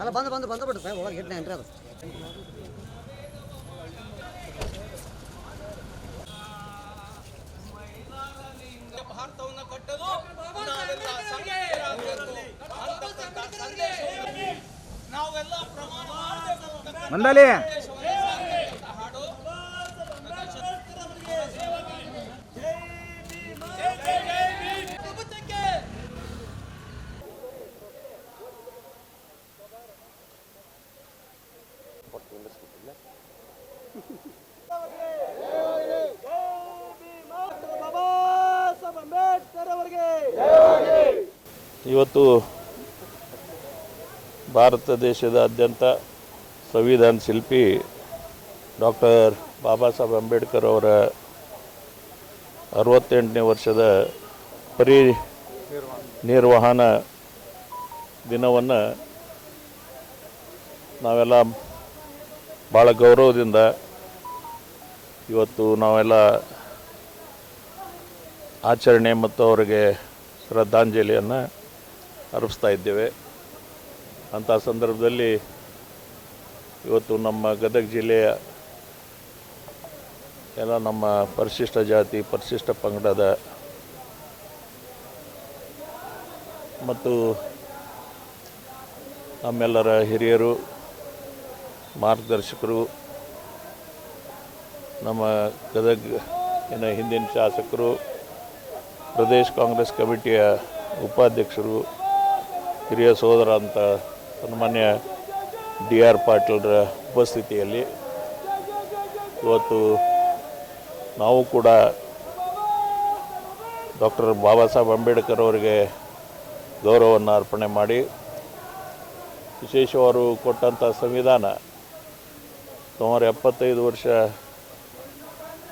ಅಲ್ಲ ಬಂದು ಬಂದು ಬಂದು ಬಿಡ್ರಿ ಸಾಹೇಬ್ ಒಳಗೆ ಇಟ್ಟೆ ಎಂಟ್ರಿ ಅದು. ಭಾರತವನ್ನ ಕಟ್ಟಲು ನಾವೆಲ್ಲ ಪ್ರಮಾಣ ಇವತ್ತು ಭಾರತ ದೇಶದಾದ್ಯಂತ ಸಂವಿಧಾನ ಶಿಲ್ಪಿ ಡಾಕ್ಟರ್ ಬಾಬಾ ಸಾಹೇಬ್ ಅಂಬೇಡ್ಕರ್ ಅವರ ಅರವತ್ತೆಂಟನೇ ವರ್ಷದ ಪರಿ ನಿರ್ವಹಣಾ ದಿನವನ್ನು ನಾವೆಲ್ಲ ಭಾಳ ಗೌರವದಿಂದ ಇವತ್ತು ನಾವೆಲ್ಲ ಆಚರಣೆ ಮತ್ತು ಅವರಿಗೆ ಶ್ರದ್ಧಾಂಜಲಿಯನ್ನು ಅರ್ಪಿಸ್ತಾ ಇದ್ದೇವೆ. ಅಂಥ ಸಂದರ್ಭದಲ್ಲಿ ಇವತ್ತು ನಮ್ಮ ಗದಗ ಜಿಲ್ಲೆಯ ಎಲ್ಲ ನಮ್ಮ ಪರಿಶಿಷ್ಟ ಜಾತಿ, ಪರಿಶಿಷ್ಟ ಪಂಗಡದ ಮತ್ತು ನಮ್ಮೆಲ್ಲರ ಹಿರಿಯರು ಮಾರ್ಗದರ್ಶಕರು, ನಮ್ಮ ಗದಗ ಇನ್ನು ಹಿಂದಿನ ಶಾಸಕರು, ಪ್ರದೇಶ ಕಾಂಗ್ರೆಸ್ ಕಮಿಟಿಯ ಉಪಾಧ್ಯಕ್ಷರು, ಹಿರಿಯ ಸೋದರ ಅಂತ ಸನ್ಮಾನ್ಯ ಡಿ ಆರ್ ಪಾಟೀಲ್ರ ಉಪಸ್ಥಿತಿಯಲ್ಲಿ ಇವತ್ತು ನಾವು ಕೂಡ ಡಾಕ್ಟರ್ ಬಾಬಾ ಸಾಹೇಬ್ ಅಂಬೇಡ್ಕರ್ ಅವರಿಗೆ ಗೌರವವನ್ನು ಅರ್ಪಣೆ ಮಾಡಿ ವಿಶೇಷವರು ಕೊಟ್ಟಂಥ ಸಂವಿಧಾನ ಸುಮಾರು ಎಪ್ಪತ್ತೈದು ವರ್ಷ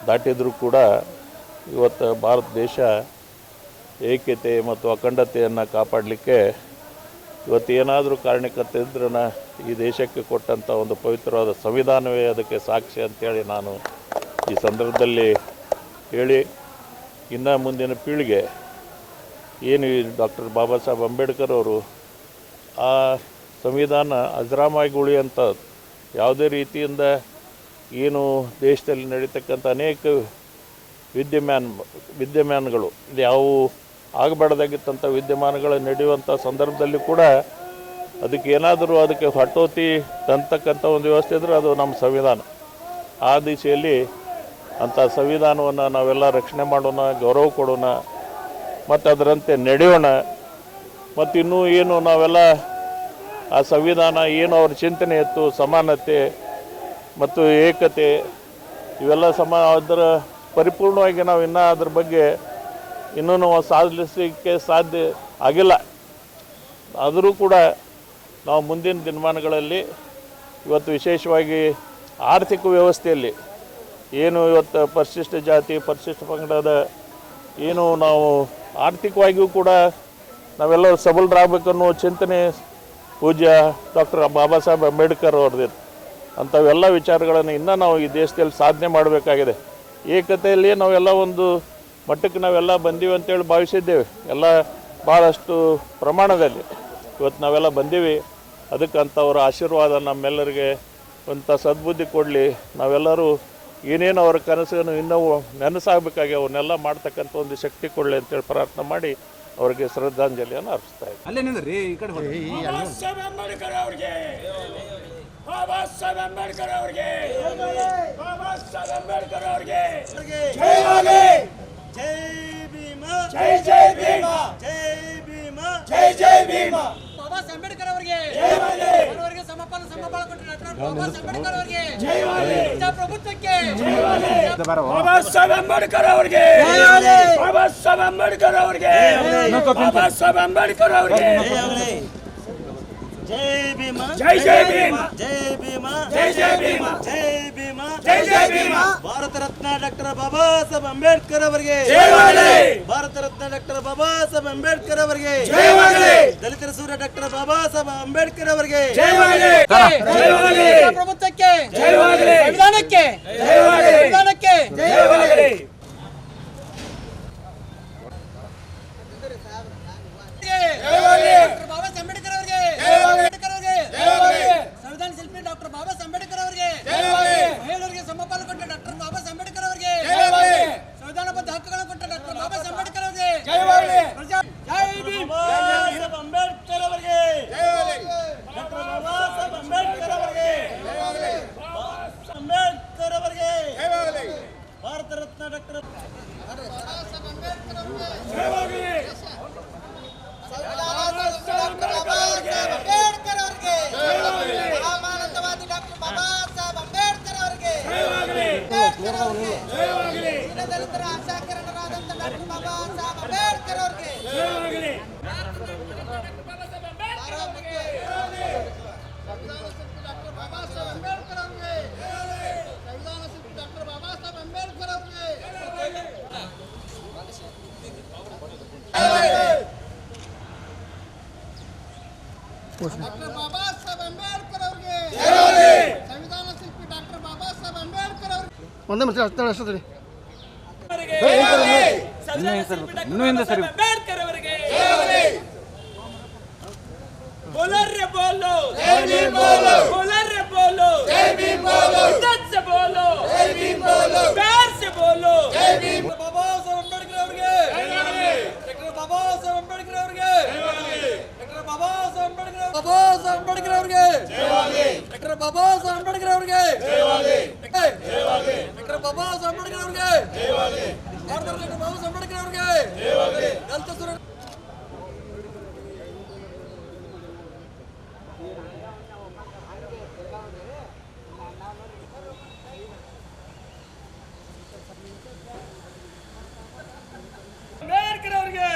ದಾಟಿದರೂ ಕೂಡ ಇವತ್ತು ಭಾರತ ದೇಶ ಏಕತೆ ಮತ್ತು ಅಖಂಡತೆಯನ್ನು ಕಾಪಾಡಲಿಕ್ಕೆ ಇವತ್ತು ಏನಾದರೂ ಕಾರಣಕ್ಕೆ ಇದ್ರೂ ಈ ದೇಶಕ್ಕೆ ಕೊಟ್ಟಂಥ ಒಂದು ಪವಿತ್ರವಾದ ಸಂವಿಧಾನವೇ ಅದಕ್ಕೆ ಸಾಕ್ಷಿ ಅಂತೇಳಿ ನಾನು ಈ ಸಂದರ್ಭದಲ್ಲಿ ಹೇಳಿ, ಇನ್ನು ಮುಂದಿನ ಪೀಳಿಗೆ ಏನು ಡಾಕ್ಟರ್ ಬಾಬಾ ಸಾಹೇಬ್ ಅಂಬೇಡ್ಕರ್ ಅವರು ಆ ಸಂವಿಧಾನ ಅಜರಾಮಾಗಿ ಉಳಿಯುವಂಥ ಯಾವುದೇ ರೀತಿಯಿಂದ ಏನು ದೇಶದಲ್ಲಿ ನಡೀತಕ್ಕಂಥ ಅನೇಕ ವಿದ್ಯಮಾನ, ವಿದ್ಯಮಾನಗಳು, ಇದು ಆಗಬಾರ್ದಾಗಿತ್ತಂಥ ವಿದ್ಯಮಾನಗಳು ನಡೆಯುವಂಥ ಸಂದರ್ಭದಲ್ಲಿ ಕೂಡ ಅದಕ್ಕೆ ಏನಾದರೂ ಅದಕ್ಕೆ ಹಟೋತಿ ತಂತಕ್ಕಂಥ ಒಂದು ವ್ಯವಸ್ಥೆ ಇದ್ದರೆ ಅದು ನಮ್ಮ ಸಂವಿಧಾನ. ಆ ದಿಶೆಯಲ್ಲಿ ಅಂಥ ಸಂವಿಧಾನವನ್ನು ನಾವೆಲ್ಲ ರಕ್ಷಣೆ ಮಾಡೋಣ, ಗೌರವ ಕೊಡೋಣ ಮತ್ತು ಅದರಂತೆ ನಡೆಯೋಣ ಮತ್ತು ಇನ್ನೂ ಏನು ನಾವೆಲ್ಲ ಆ ಸಂವಿಧಾನ ಏನು ಅವ್ರ ಚಿಂತನೆ ಇತ್ತು ಸಮಾನತೆ ಮತ್ತು ಏಕತೆ, ಇವೆಲ್ಲ ಸಮ, ಅದರ ಪರಿಪೂರ್ಣವಾಗಿ ನಾವು ಇನ್ನೂ ಅದ್ರ ಬಗ್ಗೆ ಇನ್ನೂ ನಾವು ಸಾಧಿಸಲಿಕ್ಕೆ ಸಾಧ್ಯ ಆಗಿಲ್ಲ. ಆದರೂ ಕೂಡ ನಾವು ಮುಂದಿನ ದಿನಮಾನಗಳಲ್ಲಿ ಇವತ್ತು ವಿಶೇಷವಾಗಿ ಆರ್ಥಿಕ ವ್ಯವಸ್ಥೆಯಲ್ಲಿ ಏನು ಇವತ್ತು ಪರಿಶಿಷ್ಟ ಜಾತಿ, ಪರಿಶಿಷ್ಟ ಪಂಗಡದ ಏನು ನಾವು ಆರ್ಥಿಕವಾಗಿಯೂ ಕೂಡ ನಾವೆಲ್ಲರೂ ಸಬಲರಾಗಬೇಕನ್ನೋ ಚಿಂತನೆ ಪೂಜ್ಯ ಡಾಕ್ಟರ್ ಬಾಬಾ ಸಾಹೇಬ್ ಅಂಬೇಡ್ಕರ್ ಅವ್ರದ್ದು. ಅಂಥವೆಲ್ಲ ವಿಚಾರಗಳನ್ನು ಇನ್ನೂ ನಾವು ಈ ದೇಶದಲ್ಲಿ ಸಾಧನೆ ಮಾಡಬೇಕಾಗಿದೆ. ಏಕತೆಯಲ್ಲಿ ನಾವೆಲ್ಲ ಒಂದು ಮಟ್ಟಕ್ಕೆ ನಾವೆಲ್ಲ ಬಂದೀವಿ ಅಂತೇಳಿ ಭಾವಿಸಿದ್ದೇವೆ. ಎಲ್ಲ ಭಾಳಷ್ಟು ಪ್ರಮಾಣದಲ್ಲಿ. ಇವತ್ತು ನಾವೆಲ್ಲ ಬಂದೀವಿ. ಅದಕ್ಕೆ ಅಂಥವ್ರ ಆಶೀರ್ವಾದ ನಮ್ಮೆಲ್ಲರಿಗೆ ಅಂತ ಸದ್ಬುದ್ಧಿ ಕೊಡಲಿ. ನಾವೆಲ್ಲರೂ ಏನೇನು ಅವರ ಕನಸನ್ನು ಇನ್ನೂ ನೆನಸಾಗಬೇಕಾಗಿ ಅವನ್ನೆಲ್ಲ ಮಾಡ್ತಕ್ಕಂಥ ಒಂದು ಶಕ್ತಿ ಕೊಡಲಿ ಅಂತೇಳಿ ಪ್ರಾರ್ಥನೆ ಮಾಡಿ. ಅವರಿಗೆ ಶ್ರದ್ಧಾಂಜಲಿಯನ್ನು ಅರ್ಪಿಸ್ತಾ ಇದ್ದೀನಿ ಅಲ್ಲೇ ನಿಂದ್ರಿ ಈ ಕಡೆ ಬರ್ರಿ. ಬಾಬಾ ಸಾಹೇಬ್ ಅಂಬೇಡ್ಕರ್ ಅವ್ರಿಗೆ. ಬಾಬಾ ಸಾಹೇಬ್ ಅಂಬೇಡ್ಕರ್ ಅವ್ರಿಗೆ. ಬಾಬಾ ಸಾಹೇಬ್ ಅಂಬೇಡ್ಕರ್ ಅವ್ರಿಗೆ. ಜೈ ಆಗಲಿ ಜೈ ಭೀಮ. ಜೈ ಜೈ ಭೀಮ. ಜೈ ಭೀಮ. ಜೈ ಜೈ ಭೀಮ. ಬಾಬಾ ಸಾಹೇಬ್ ಅಂಬೇಡ್ಕರ್ ಅವರಿಗೆ. ಬಾಬಾ ಸಾಹೇಬ್ ಅಂಬೇಡ್ಕರ್ ಅವರಿಗೆ. ಬಾಬಾ ಸಾಹೇಬ್ ಅಂಬೇಡ್ಕರ್ ಅವ್ರಿಗೆ. ಬಾಬಾ ಸಾಹೇಬ್ ಅಂಬೇಡ್ಕರ್ ಅವರಿಗೆ. ಜೈ ಭೀಮ. ಜೈ ಜೈ ಭೀಮ. ಜೈ ಭೀಮ. ಜೈ ಜೈ ಭೀಮ. ಜೈ ಭೀಮ. ಭಾರತ ರತ್ನ ಡಾಕ್ಟರ್ ಬಾಬಾ ಸಾಹೇಬ್ ಅಂಬೇಡ್ಕರ್ ಅವರಿಗೆ. ಜೈವಾಗಲಿ ಭಾರತ ರತ್ನ ಡಾಕ್ಟರ್ ಬಾಬಾ ಸಾಹೇಬ್ ಅಂಬೇಡ್ಕರ್ ಅವರಿಗೆ. ಜೈವಾಗಲಿ ದಲಿತರ ಸೂರ್ಯ ಡಾಕ್ಟರ್ ಬಾಬಾ ಸಾಹೇಬ್ ಅಂಬೇಡ್ಕರ್ ಅವರಿಗೆ. ಪ್ರಭುತ್ವಕ್ಕೆ ಜೈವಾಗಲಿ ಪ್ರಜಾಪ್ರಭುತ್ವಕ್ಕೆ ಜೈವಾಗಲಿ ಸಂವಿಧಾನಕ್ಕೆ. ಜೈವಾಗಲಿ ಸಂವಿಧಾನಕ್ಕೆ ಜೈವಾಗಲಿ ಡಾಕ್ಟರ್ ಬಾಬಾ ಸಾಹೇಬ್ ಅಂಬೇಡ್ಕರ್ ಅವರಿಗೆ ಅಂಬೇಡ್ಕರ್ ಅವರಿಗೆ ನಿರಂತರ ಆಶಾಕಿರಣರಾದಂಥ ಡಾಕ್ಟರ್ ಬಾಬಾ ಸಾಹೇಬ್ ಅಂಬೇಡ್ಕರ್ ಅವರಿಗೆ ಜಯವಾಗಲಿ ಡಾಕ್ಟರ್ ಬಾಬಾ ಸಾಹೇಬ್ ಅಂಬೇಡ್ಕರ್ ಅವರಿಗೆ ಸಂವಿಧಾನ ಶಿಲ್ಪಿ ಡಾಕ್ಟರ್ ಬಾಬಾ ಸಾಹೇಬ್ ಅಂಬೇಡ್ಕರ್ ಅವರಿಗೆ ಡಾಕ್ಟರ್ ಬಾಬಾ ಸಾಹೇಬ್ ಅಂಬೇಡ್ಕರ್ ಅವ್ರಿಗೆ. ಸಂವಿಧಾನ ಶಿಲ್ಪಿ ಡಾಕ್ಟರ್ ಬಾಬಾ ಅಂಬೇಡ್ಕರ್ ಅವ್ರಿಗೆ. ಒಂದೇ ಮತ್ತೆ ಇನ್ನೂ ಹಿಂದೆ ಸರಿ ಅಂಬೇಡ್ಕರ್ ಅವರಿಗೆ! ಡಾಕ್ಟರ್ ಬಾಬಾ ಸಾಹೇಬ್ ಅಂಬೇಡ್ಕರ್ ಅವರಿಗೆ ಭಾರತ ಡಾಕ್ಟರ್ ಬಾಬಾ ಸಾಹೇಬ್ ಅಂಬೇಡ್ಕರ್ ಅವರಿಗೆ ದಲಿತ ಸುರ ಅಂಬೇಡ್ಕರ್ ಅವರಿಗೆ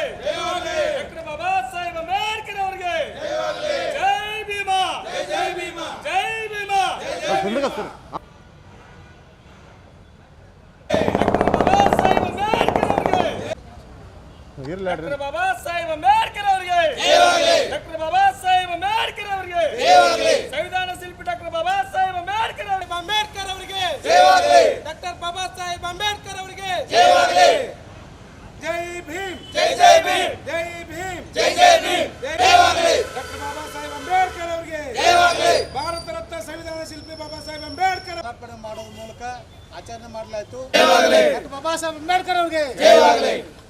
ಡಾಕ್ಟರ್ ಬಾಬಾ ಸಾಹೇಬ್ ಅಂಬೇಡ್ಕರ್ ಅವರಿಗೆ ಜೈ ಭೀಮಾ ಜೈ ಭೀಮಾ ಜೈ ಭೀಮಾ ಡಾಕ್ಟರ್ ಬಾಬಾ ಸಾಹೇಬ್ ಅಂಬೇಡ್ಕರ್ ಅವರಿಗೆ ಡಾಕ್ಟರ್ ಬಾಬಾ ಸಾಹೇಬ್ ಅಂಬೇಡ್ಕರ್ ಅವರಿಗೆ. ಡಾಕ್ಟರ್ ಬಾಬಾ ಸಾಹೇಬ್ ಅಂಬೇಡ್ಕರ್ ಅವರಿಗೆ. ಸಂವಿಧಾನ ಶಿಲ್ಪಿ ಡಾಕ್ಟರ್ ಬಾಬಾ ಸಾಹೇಬ್ ಅಂಬೇಡ್ಕರ್ ಅವರಿಗೆ. ಅಂಬೇಡ್ಕರ್ ಅವರಿಗೆ. ಡಾಕ್ಟರ್ ಬಾಬಾ ಸಾಹೇಬ್ ಅಂಬೇಡ್ಕರ್ ಅವರಿಗೆ. ಜೈ ಭೀಮ್. ಜೈ ಜೈ ಭೀಮ್. ಜೈ ಭೀಮ್. ಜೈ ಜೈ ಭೀಮ್. ಡಾಕ್ಟರ್ ಬಾಬಾ ಸಾಹೇಬ್ ಅಂಬೇಡ್ಕರ್ ಅವರಿಗೆ. ಭಾರತ ರತ್ನ ಸಂವಿಧಾನ ಶಿಲ್ಪಿ ಬಾಬಾ ಸಾಹೇಬ್ ಅಂಬೇಡ್ಕರ್ ಅರ್ಪಣೆ ಮಾಡುವ ಮೂಲಕ ಆಚರಣೆ ಮಾಡಲಾಯಿತು. ಡಾಕ್ಟರ್ ಬಾಬಾ ಸಾಹೇಬ್ ಅಂಬೇಡ್ಕರ್ ಅವರಿಗೆ.